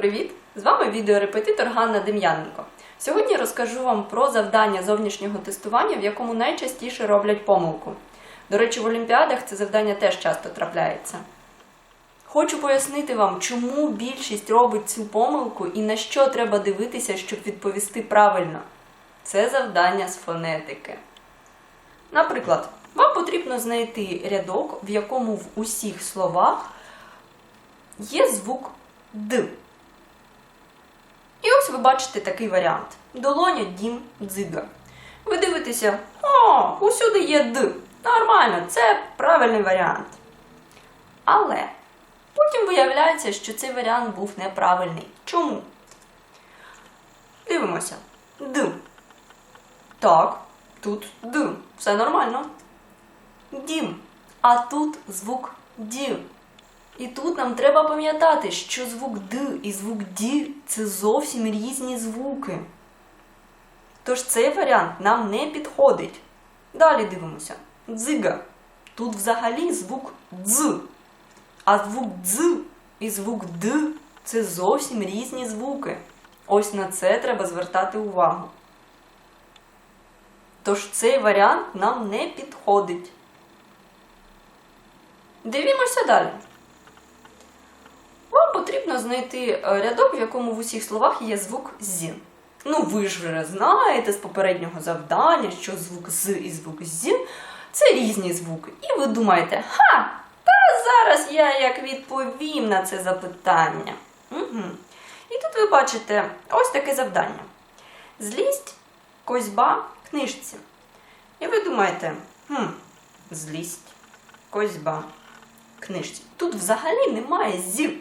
Привіт! З вами відеорепетитор Ганна Дем'яненко. Сьогодні розкажу вам про завдання зовнішнього тестування, в якому найчастіше роблять помилку. До речі, в Олімпіадах це завдання теж часто трапляється. Хочу пояснити вам, чому більшість робить цю помилку і на що треба дивитися, щоб відповісти правильно. Це завдання з фонетики. Наприклад, вам потрібно знайти рядок, в якому в усіх словах є звук Д. Ви бачите такий варіант: долоня, дім, дзига. Ви дивитеся, о, усюди є Д. Нормально, це правильний варіант. Але потім виявляється, що цей варіант був неправильний. Чому? Дивимося. Д. Так, тут Д. Все нормально. Дім. А тут звук Д. І тут нам треба пам'ятати, що звук Д і звук Д це зовсім різні звуки. Тож цей варіант нам не підходить. Далі дивимося. Дзига. Тут взагалі звук Дз. А звук Дз і звук Д це зовсім різні звуки. Ось на це треба звертати увагу. Тож цей варіант нам не підходить. Дивімося далі. Потрібно знайти е, рядок, в якому в усіх словах є звук з. Ну, ви ж знаєте з попереднього завдання, що звук з і звук з це різні звуки. І ви думаєте, ха! Та зараз я як відповім на це запитання. Угу. І тут ви бачите ось таке завдання: злість, козьба, книжці. І ви думаєте, хм, злість, козьба, книжці. Тут взагалі немає зі.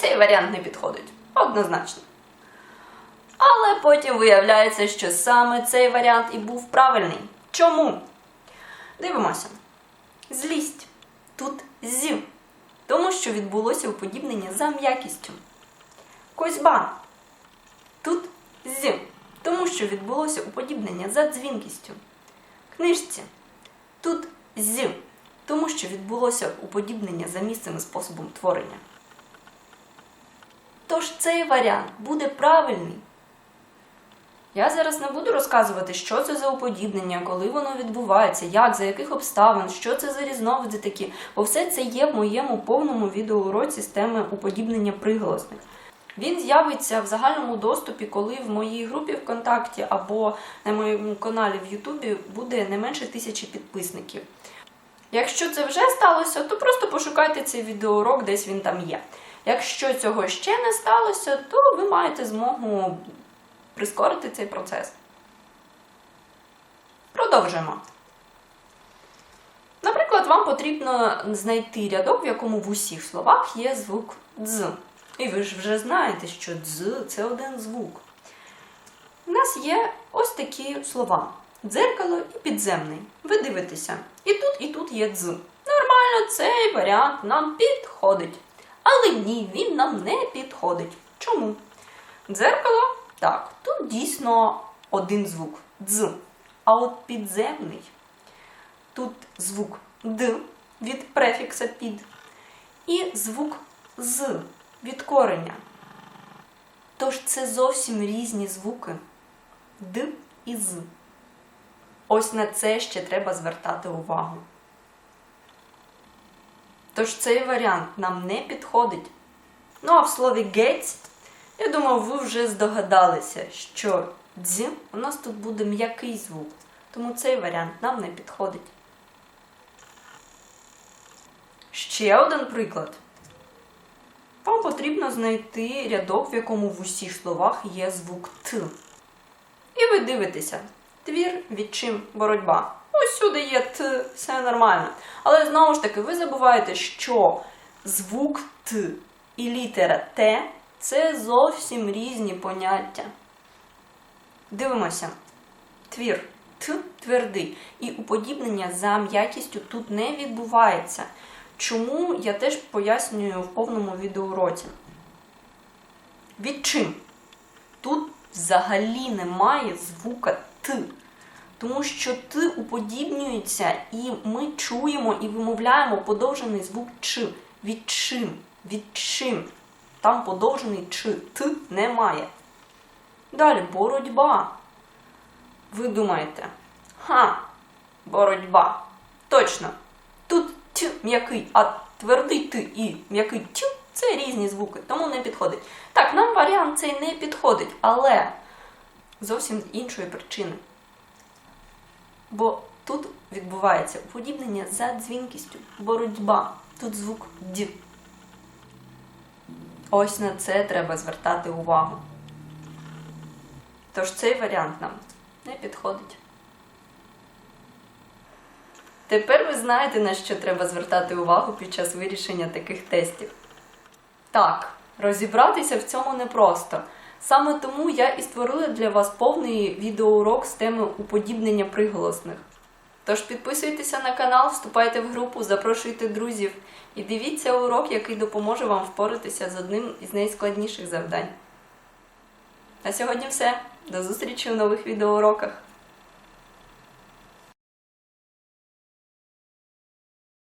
Цей варіант не підходить. Однозначно. Але потім виявляється, що саме цей варіант і був правильний. Чому? Дивимося. Злість. Тут зі. Тому що відбулося уподібнення за м'якістю. Козьба. Тут зі. Тому що відбулося уподібнення за дзвінкістю. Книжці. Тут зі. Тому що відбулося уподібнення за місцем і способом творення. Тож цей варіант буде правильний. Я зараз не буду розказувати, що це за уподібнення, коли воно відбувається, як, за яких обставин, що це за різновиди такі, бо все це є в моєму повному відеоуроці з теми уподібнення приголосних. Він з'явиться в загальному доступі, коли в моїй групі ВКонтакті або на моєму каналі в Ютубі буде не менше тисячі підписників. Якщо це вже сталося, то просто пошукайте цей відеоурок, десь він там є. Якщо цього ще не сталося, то ви маєте змогу прискорити цей процес. Продовжуємо. Наприклад, вам потрібно знайти рядок, в якому в усіх словах є звук дз. І ви ж вже знаєте, що дз це один звук. У нас є ось такі слова: дзеркало і підземний. Ви дивитеся. І тут, і тут є дз. Нормально, цей варіант нам підходить. Але ні, він нам не підходить. Чому? Дзеркало, так, тут дійсно один звук дз. А от підземний, тут звук д від префікса під, і звук з від кореня. Тож це зовсім різні звуки д і з. Ось на це ще треба звертати увагу. Тож цей варіант нам не підходить. Ну а в слові геть, я думаю, ви вже здогадалися, що дз у нас тут буде м'який звук, тому цей варіант нам не підходить. Ще один приклад. Вам потрібно знайти рядок, в якому в усіх словах є звук Т. І ви дивитеся. Твір, відчим, боротьба. Усюди є Т, все нормально. Але знову ж таки, ви забуваєте, що звук Т і літера Т це зовсім різні поняття. Дивимося. Твір Т твердий. І уподібнення за м'якістю тут не відбувається. Чому я теж пояснюю в повному відеоуроці. Відчим? Тут взагалі немає звука Т. Тому що Т уподібнюється, і ми чуємо і вимовляємо подовжений звук Ч. Відчим. Відчим. Там подовжений чи т немає. Далі боротьба. Ви думаєте, ха, боротьба. Точно. Тут т м'який, а твердий т і м'який т це різні звуки, тому не підходить. Так, нам варіант цей не підходить, але зовсім з іншої причини. Бо тут відбувається уподібнення за дзвінкістю, боротьба. Тут звук д. Ось на це треба звертати увагу. Тож цей варіант нам не підходить. Тепер ви знаєте, на що треба звертати увагу під час вирішення таких тестів. Так, розібратися в цьому непросто. Саме тому я і створила для вас повний відеоурок з теми уподібнення приголосних. Тож підписуйтеся на канал, вступайте в групу, запрошуйте друзів і дивіться урок, який допоможе вам впоратися з одним із найскладніших завдань. На сьогодні все. До зустрічі у нових відеоуроках.